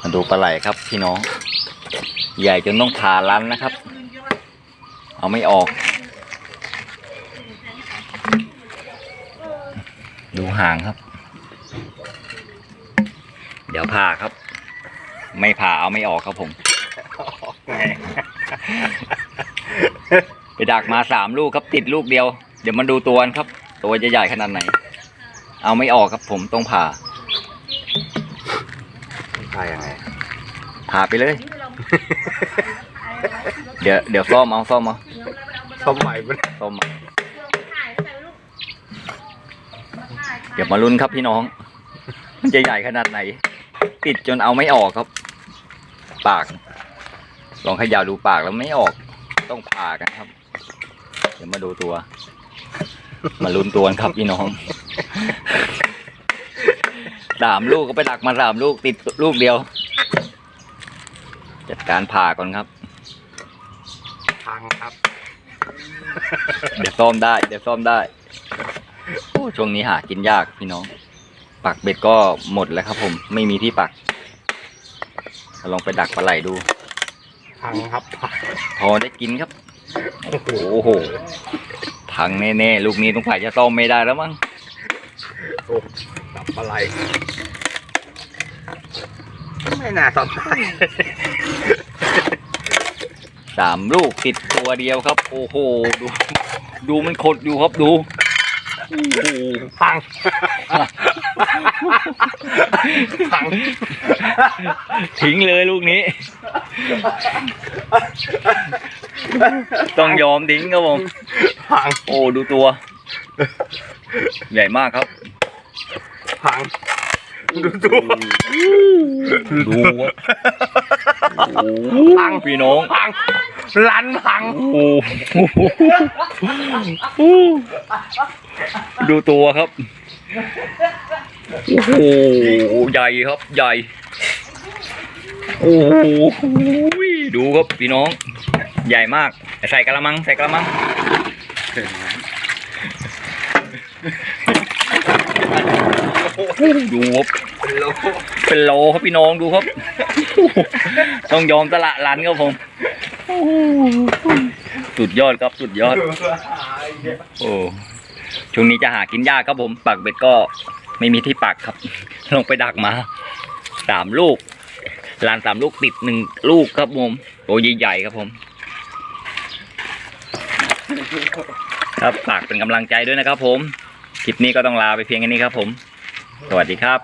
มาดูปลาไหลครับพี่น้อง ใหญ่จนต้องผ่าลันนะครับ เอาไม่ออก ดูห่างครับ เดี๋ยวผ่าครับ ไม่ผ่าเอาไม่ออกครับผม ไปดักมาสามลูกครับติดลูกเดียว เดี๋ยวมาดูตัวครับ ตัวจะใหญ่ขนาดไหน เอาไม่ออกครับผมต้องผ่า ใช่ยังไงผ่าไปเลย เดี๋ยวเดี๋ยวซ่อมเอาซ่อมเอาชมใหม่มันซ่อมเอาเดี๋ยวมาลุ้นครับพี่น้อง มันจะใหญ่ขนาดไหน ติดจนเอาไม่ออกครับ ปาก ลองเขยาวดูปากแล้วไม่ออก ต้องผ่ากันครับ เดี๋ยวมาดูตัว มาลุ้นตัวกันครับพี่น้อง สามลูกก็ไปดักมาสามลูกติดลูกเดียว จัดการผ่าก่อนครับ พังครับ เดี๋ยวซ่อมได้ เดี๋ยวซ่อมได้โอ้ช่วงนี้หากินยากพี่น้อง ปักเบ็ดก็หมดแล้วครับ ผม ไม่มีที่ปักลองไปดักปลาไหลดู พังครับพังพอได้กินครับ โอ้โหพังแน่ๆลูกนี้ต้องฝ่ายจะซ่อมไม่ได้แล้วมั้ง โอ้ ดับอะไร ไม่น่าสนใจสามลูกติดตัวเดียวครับ โอ้โห ดู ดูมันขดอยู่ครับดูโอ้โหพังพังทิ้งเลยลูกนี้ ต้องยอมทิ้งครับผมพังโอ้ดูตัว ใหญ่มากครับ พังดูตัวดูครับโอ้พังพี่น้องพังลันพังโอ้โหดูตัวครับโอ้โหใหญ่ครับใหญ่โอ้โหดูครับพี่น้อง ใหญ่มาก ใส่กระมัง ใส่กระมัง ดูครับเป็นโลเป็นโลครับพี่น้องดูครับ ต้องยอมตละลันครับผมสุดยอดครับสุดยอด โอ้ช่วงนี้จะหากินยากครับผมปักเบ็ดก็ไม่มีที่ปักครับ ลงไปดักมาสามลูกลานสามลูกติดหนึ่งลูกครับผมตัวใหญ่ๆครับผม ครับฝากเป็นกำลังใจด้วยนะครับผม คลิปนี้ก็ต้องลาไปเพียงแค่นี้ครับผม สวัสดีครับ